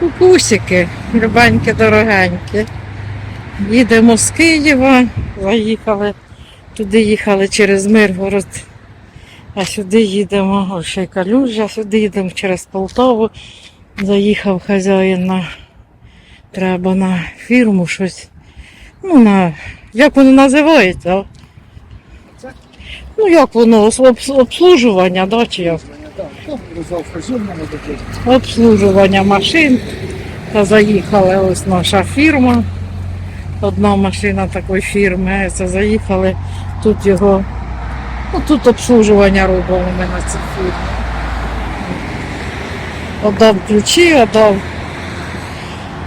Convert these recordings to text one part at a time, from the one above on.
Кукусики, любенькі, дорогенькі. Їдемо з Києва, заїхали. Туди їхали через Миргород, а сюди їдемо, ще й калюжа, сюди їдемо через Полтаву. Заїхав хазяїн на треба на фірму щось. Ну, на як воно називається? Ну, як воно, обс- обслужування, да, чи як? Обслужування машин. Та заїхали ось наша фірма. Одна машина такої фірми. Це заїхали. Тут його, ну тут обслужування робимо ми на цій фірмі. Отдав ключі, отдав.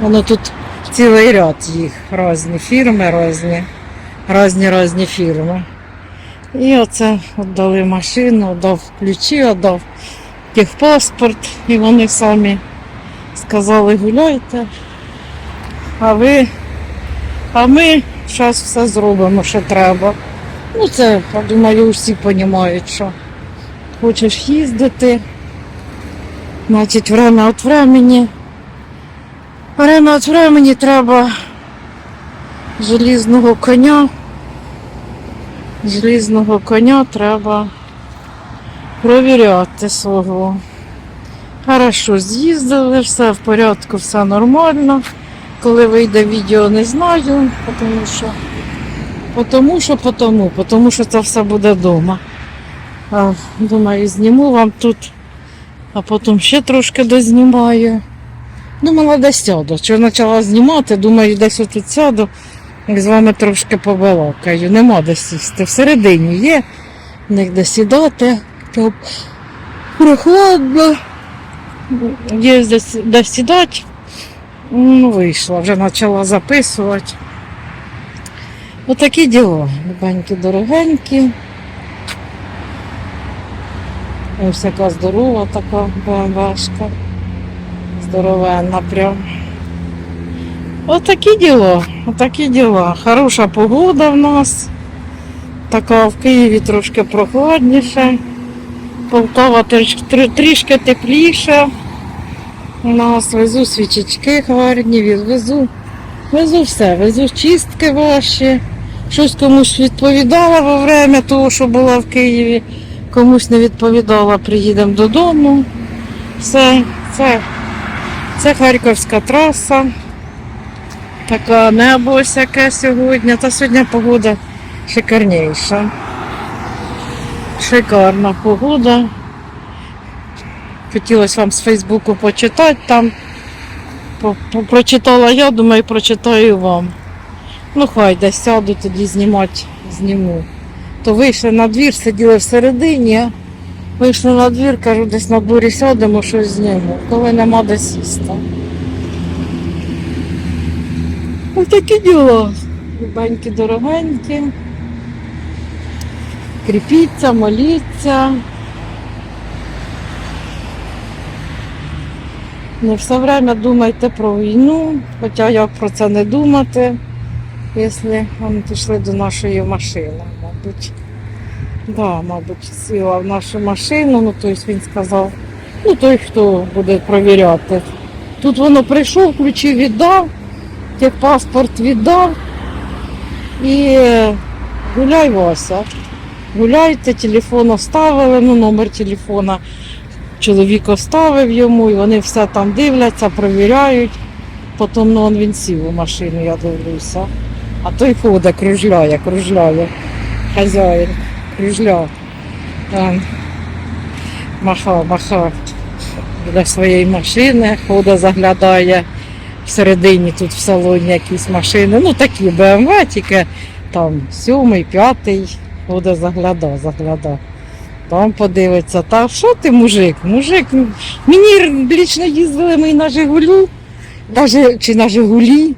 Воно тут цілий ряд їх, різні фірми, різні, різні різні фірми. І оце віддали машину, віддав ключі, віддав техпаспорт, і вони самі сказали гуляйте. А ви, а ми зараз все зробимо, що треба. Ну це, я думаю, всі розуміють, що хочеш їздити, значить время від времени. Время від времени треба желізного коня. Желізного коня треба провіряти свого. Хорошо, з'їздили, все в порядку, все нормально. Коли вийде відео, не знаю, тому що, тому що, тому, тому що це все буде вдома. Думаю, зніму вам тут, а потім ще трошки дознімаю. Думала, десь сяду. Що почала знімати, думаю, десь тут сяду і з вами трошки побалакаю. Нема де сісти. Всередині є, ніде сідати. Там прохладно. Є десь де сідати. Ну, вийшла, вже почала записувати. Отакі діла. Любенькі, дорогенькі. Ось яка здорова така БМВшка. Здоровенна прям. Отакі діла, отакі діла. Хороша погода в нас. Така в Києві трошки прохладніше. Полтава трішки тепліше. У нас везу свічечки гарні, віз- везу, все, везу чистки ваші. Щось комусь відповідала во время того, що була в Києві, комусь не відповідала, приїдемо додому. Все, це, це Харківська траса. Така небо ось яке сьогодні. Та сьогодні погода шикарніша. Шикарна погода. Хотілося вам з Фейсбуку почитати там. Прочитала я, думаю, прочитаю вам. Ну, хай десь сяду, тоді знімати зніму. То вийшли на двір, сиділи всередині. Вийшли на двір, кажу, десь на дворі сядемо, щось зніму. Коли нема де сісти. Ось такі діла. Любенькі, дорогенькі. Кріпіться, моліться. Не все время думайте про війну, хоча як про це не думати, якщо вони пішли до нашої машини, мабуть. Да, мабуть, сіла в нашу машину, ну тобто він сказав, ну той, хто буде провіряти. Тут воно прийшов, ключі віддав, техпаспорт віддав і гуляй Вася. Гуляйте, телефон оставили, ну номер телефона чоловік оставив йому, і вони все там дивляться, перевіряють. Потім ну, він сів у машину, я дивлюся. А той ходить, кружляє, кружляє. Хазяїн, кружля. Там махав, махав біля своєї машини, ходить, заглядає. Всередині тут в салоні якісь машини. Ну такі БМВ, тільки там сьомий, п'ятий, ходить, загляда, загляда. Там подивиться, та що ти мужик? Мужик, мені лічно їздили ми на Жигулі, даже, чи на Жигулі.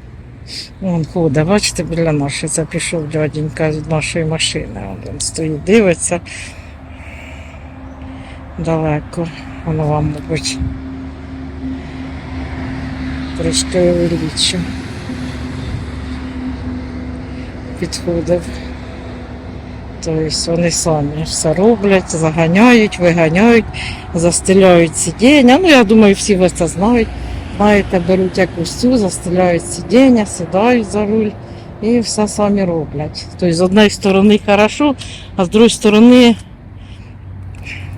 Вон ходить, бачите, біля нашої, це пішов дяденька з нашої машини. Він стоїть, дивиться. Далеко. Воно вам, мабуть, трошки увеличу. Підходив. Тобто вони самі все роблять, заганяють, виганяють, застеляють сидіння. Ну, я думаю, всі ви це знають. знаєте, беруть якусь цю, застеляють сидіння, сідають за руль і все самі роблять. Тобто з однієї сторони хорошо, а з другої сторони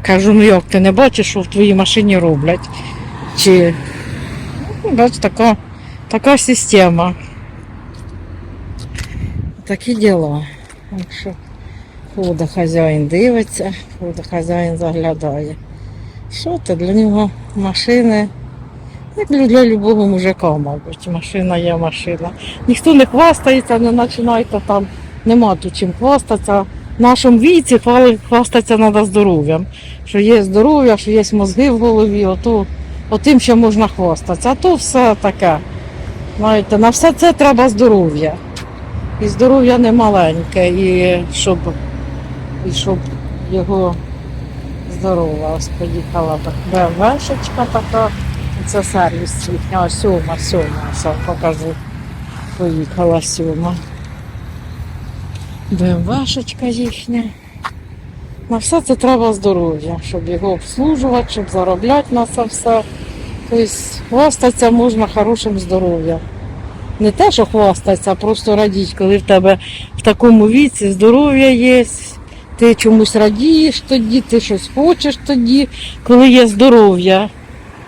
кажу, ну як ти не бачиш, що в твоїй машині роблять. Чи ну, бач, така, така система. Такі діла. Ходить хазяїн дивиться, ходить хазяїн заглядає. Що це для нього машини? Як для, любого мужика, мабуть, машина є машина. Ніхто не хвастається, не починайте там, нема тут чим хвастатися. В нашому віці хвастатися треба здоров'ям. Що є здоров'я, що є мозги в голові, ото, отим ще можна хвастатися. А то все таке. Знаєте, на все це треба здоров'я. І здоров'я не маленьке, і щоб, і щоб його здорова. Поїхала БМВшечка така. Це сервіс їхня, сьома, сьома, ось вам покажу. Поїхала сьома. БМВшечка їхня. На все це треба здоров'я, щоб його обслужувати, щоб заробляти на це все. Тобто хвастатися можна хорошим здоров'ям. Не те, що хвастатися, а просто радіть, коли в тебе в такому віці здоров'я є, ти чомусь радієш тоді, ти щось хочеш тоді, коли є здоров'я.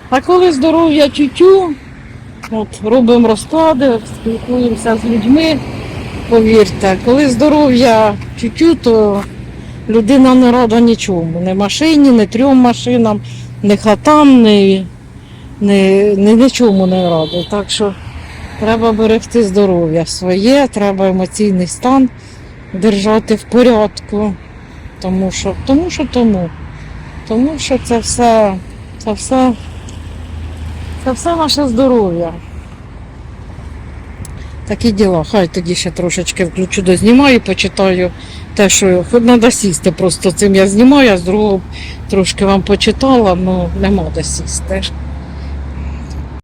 А коли здоров'я тютю, от робимо розклади, спілкуємося з людьми, повірте, коли здоров'я тютю, то людина не рада нічому. Не машині, не трьом машинам, не хатам, не, не, не нічому не рада. Так що треба берегти здоров'я своє, треба емоційний стан держати в порядку. Тому що, тому що тому. Тому що це все, це все це все наше здоров'я. Такі діла. Хай тоді ще трошечки включу дознімаю, почитаю те, що хоч треба сісти. Просто цим я знімаю, а з другого трошки вам почитала, ну нема сісти.